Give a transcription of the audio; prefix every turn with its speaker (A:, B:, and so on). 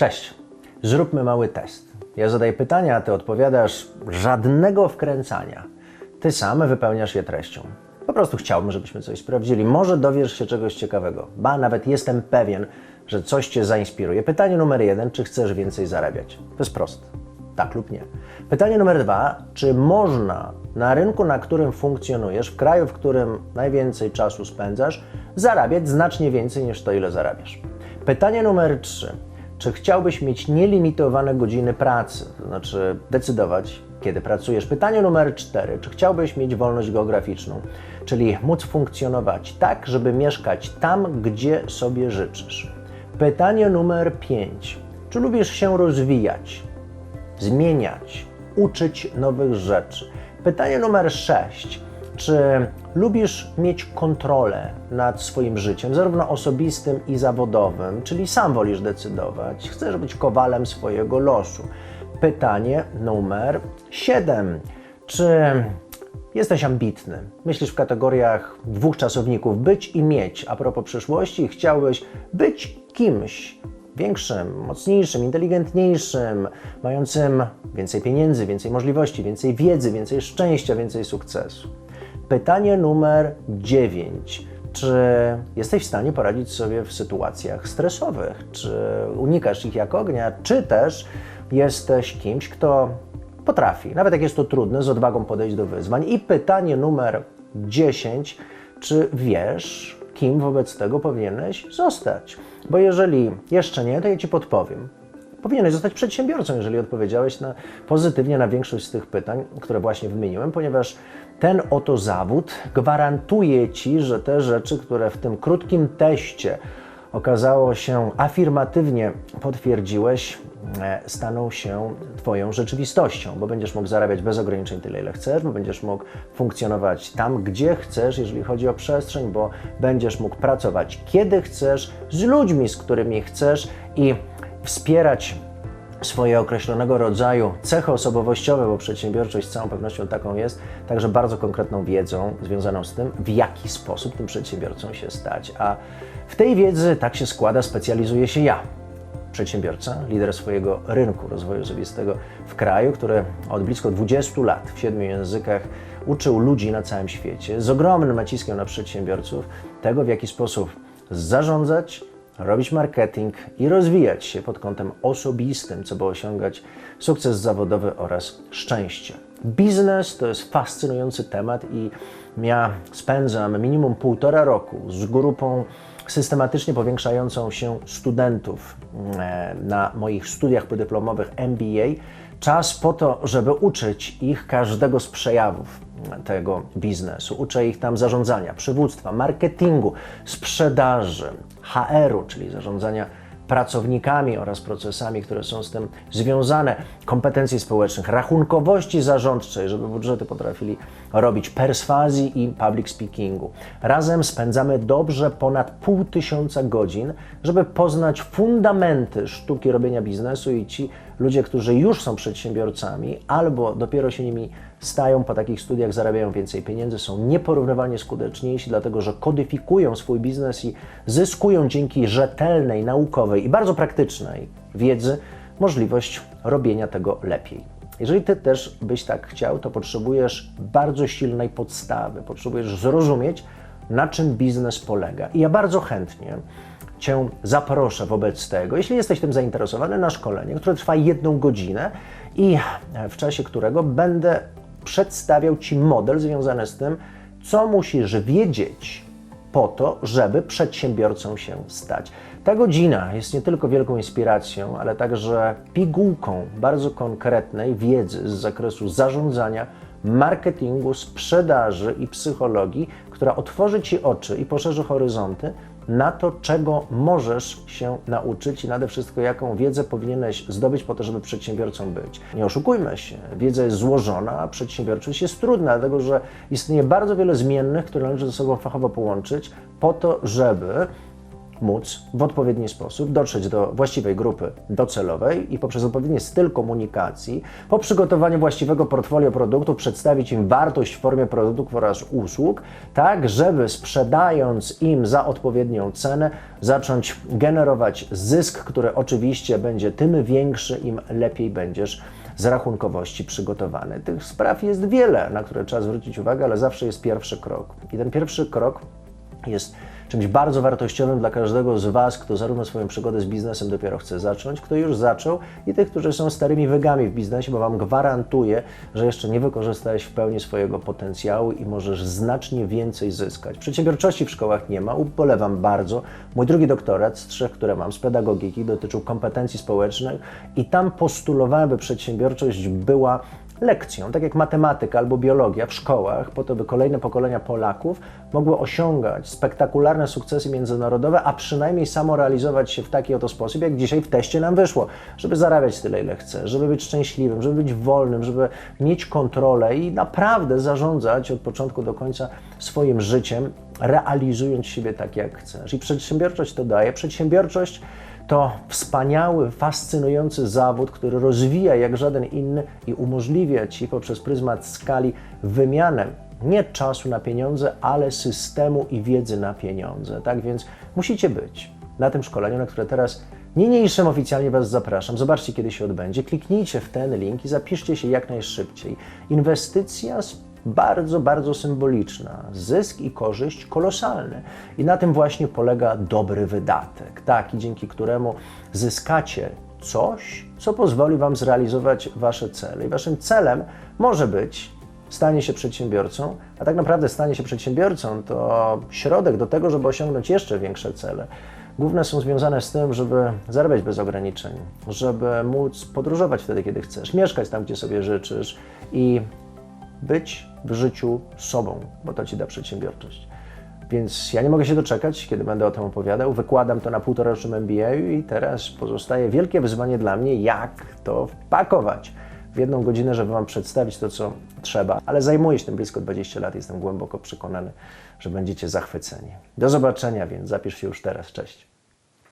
A: Cześć. Zróbmy mały test. Ja zadaję pytania, a ty odpowiadasz żadnego wkręcania. Ty sam wypełniasz je treścią. Po prostu chciałbym, żebyśmy coś sprawdzili. Może dowiesz się czegoś ciekawego. Ba, nawet jestem pewien, że coś cię zainspiruje. Pytanie numer jeden: czy chcesz więcej zarabiać? To jest proste. Tak lub nie. Pytanie numer dwa: czy można na rynku, na którym funkcjonujesz, w kraju, w którym najwięcej czasu spędzasz, zarabiać znacznie więcej niż to, ile zarabiasz? Pytanie numer trzy: czy chciałbyś mieć nielimitowane godziny pracy, to znaczy decydować, kiedy pracujesz? Pytanie numer cztery: czy chciałbyś mieć wolność geograficzną, czyli móc funkcjonować tak, żeby mieszkać tam, gdzie sobie życzysz? Pytanie numer pięć: czy lubisz się rozwijać? zmieniać, uczyć nowych rzeczy. Pytanie numer 6. Czy lubisz mieć kontrolę nad swoim życiem, zarówno osobistym i zawodowym, czyli sam wolisz decydować, chcesz być kowalem swojego losu? Pytanie numer 7. Czy jesteś ambitny? Myślisz w kategoriach dwóch czasowników być i mieć. A propos przyszłości, chciałbyś być kimś, większym, mocniejszym, inteligentniejszym, mającym więcej pieniędzy, więcej możliwości, więcej wiedzy, więcej szczęścia, więcej sukcesu. Pytanie numer 9. Czy jesteś w stanie poradzić sobie w sytuacjach stresowych? Czy unikasz ich jak ognia? Czy też jesteś kimś, kto potrafi, nawet jak jest to trudne, z odwagą podejść do wyzwań? I pytanie numer 10. Czy wiesz, kim wobec tego powinieneś zostać? Bo jeżeli jeszcze nie, to ja Ci podpowiem. Powinieneś zostać przedsiębiorcą, jeżeli odpowiedziałeś na, pozytywnie na większość z tych pytań, które właśnie wymieniłem, ponieważ ten oto zawód gwarantuje Ci, że te rzeczy, które w tym krótkim teście okazało się afirmatywnie potwierdziłeś, e, staną się Twoją rzeczywistością, bo będziesz mógł zarabiać bez ograniczeń tyle, ile chcesz, bo będziesz mógł funkcjonować tam, gdzie chcesz, jeżeli chodzi o przestrzeń, bo będziesz mógł pracować kiedy chcesz, z ludźmi, z którymi chcesz i wspierać swoje określonego rodzaju cechy osobowościowe, bo przedsiębiorczość z całą pewnością taką jest, także bardzo konkretną wiedzą związaną z tym, w jaki sposób tym przedsiębiorcą się stać. A w tej wiedzy tak się składa, specjalizuję się ja. Przedsiębiorca, lider swojego rynku rozwoju osobistego w kraju, który od blisko 20 lat w siedmiu językach uczył ludzi na całym świecie z ogromnym naciskiem na przedsiębiorców tego, w jaki sposób zarządzać, robić marketing i rozwijać się pod kątem osobistym, co by osiągać sukces zawodowy oraz szczęście. Biznes to jest fascynujący temat i ja spędzam minimum półtora roku z grupą systematycznie powiększającą się studentów e, na moich studiach podyplomowych MBA. Czas po to, żeby uczyć ich każdego z przejawów tego biznesu. Uczę ich tam zarządzania, przywództwa, marketingu, sprzedaży, HR-u, czyli zarządzania pracownikami oraz procesami, które są z tym związane, kompetencji społecznych, rachunkowości zarządczej, żeby budżety potrafili robić, perswazji i public speakingu. Razem spędzamy dobrze ponad pół tysiąca godzin, żeby poznać fundamenty sztuki robienia biznesu i ci ludzie, którzy już są przedsiębiorcami albo dopiero się nimi stają po takich studiach, zarabiają więcej pieniędzy, są nieporównywalnie skuteczniejsi, dlatego że kodyfikują swój biznes i zyskują dzięki rzetelnej, naukowej i bardzo praktycznej wiedzy możliwość robienia tego lepiej. Jeżeli Ty też byś tak chciał, to potrzebujesz bardzo silnej podstawy, potrzebujesz zrozumieć, na czym biznes polega. I ja bardzo chętnie Cię zaproszę wobec tego, jeśli jesteś tym zainteresowany, na szkolenie, które trwa jedną godzinę i w czasie którego będę przedstawiał Ci model związany z tym, co musisz wiedzieć po to, żeby przedsiębiorcą się stać. Ta godzina jest nie tylko wielką inspiracją, ale także pigułką bardzo konkretnej wiedzy z zakresu zarządzania, marketingu, sprzedaży i psychologii, która otworzy Ci oczy i poszerzy horyzonty na to, czego możesz się nauczyć i nade wszystko, jaką wiedzę powinieneś zdobyć po to, żeby przedsiębiorcą być. Nie oszukujmy się, wiedza jest złożona, a przedsiębiorczość jest trudna, dlatego że istnieje bardzo wiele zmiennych, które należy ze sobą fachowo połączyć po to, żeby móc w odpowiedni sposób dotrzeć do właściwej grupy docelowej i poprzez odpowiedni styl komunikacji, po przygotowaniu właściwego portfolio produktów, przedstawić im wartość w formie produktów oraz usług, tak żeby sprzedając im za odpowiednią cenę, zacząć generować zysk, który oczywiście będzie tym większy, im lepiej będziesz z rachunkowości przygotowany. Tych spraw jest wiele, na które trzeba zwrócić uwagę, ale zawsze jest pierwszy krok. I ten pierwszy krok jest czymś bardzo wartościowym dla każdego z Was, kto zarówno swoją przygodę z biznesem dopiero chce zacząć, kto już zaczął i tych, którzy są starymi wygami w biznesie, bo Wam gwarantuję, że jeszcze nie wykorzystałeś w pełni swojego potencjału i możesz znacznie więcej zyskać. Przedsiębiorczości w szkołach nie ma, ubolewam bardzo. Mój drugi doktorat z trzech, które mam, z pedagogiki, dotyczył kompetencji społecznych i tam postulowałem, by przedsiębiorczość była lekcją, tak jak matematyka albo biologia w szkołach, po to, by kolejne pokolenia Polaków mogły osiągać spektakularne sukcesy międzynarodowe, a przynajmniej samorealizować się w taki oto sposób, jak dzisiaj w teście nam wyszło, żeby zarabiać tyle, ile chce, żeby być szczęśliwym, żeby być wolnym, żeby mieć kontrolę i naprawdę zarządzać od początku do końca swoim życiem, realizując siebie tak, jak chcesz. I przedsiębiorczość to daje. Przedsiębiorczość to wspaniały, fascynujący zawód, który rozwija jak żaden inny i umożliwia Ci poprzez pryzmat skali wymianę nie czasu na pieniądze, ale systemu i wiedzy na pieniądze. Tak więc musicie być na tym szkoleniu, na które teraz niniejszym oficjalnie Was zapraszam. Zobaczcie, kiedy się odbędzie. Kliknijcie w ten link i zapiszcie się jak najszybciej. Inwestycja z bardzo, bardzo symboliczna. Zysk i korzyść kolosalne. I na tym właśnie polega dobry wydatek. Taki, dzięki któremu zyskacie coś, co pozwoli Wam zrealizować Wasze cele. I Waszym celem może być stanie się przedsiębiorcą, a tak naprawdę stanie się przedsiębiorcą to środek do tego, żeby osiągnąć jeszcze większe cele. Główne są związane z tym, żeby zarabiać bez ograniczeń, żeby móc podróżować wtedy, kiedy chcesz, mieszkać tam, gdzie sobie życzysz i być w życiu sobą, bo to ci da przedsiębiorczość. Więc ja nie mogę się doczekać, kiedy będę o tym opowiadał. Wykładam to na półtorocznym MBA i teraz pozostaje wielkie wyzwanie dla mnie, jak to wpakować w jedną godzinę, żeby Wam przedstawić to, co trzeba. Ale zajmuję się tym blisko 20 lat, jestem głęboko przekonany, że będziecie zachwyceni. Do zobaczenia, więc zapisz się już teraz. Cześć.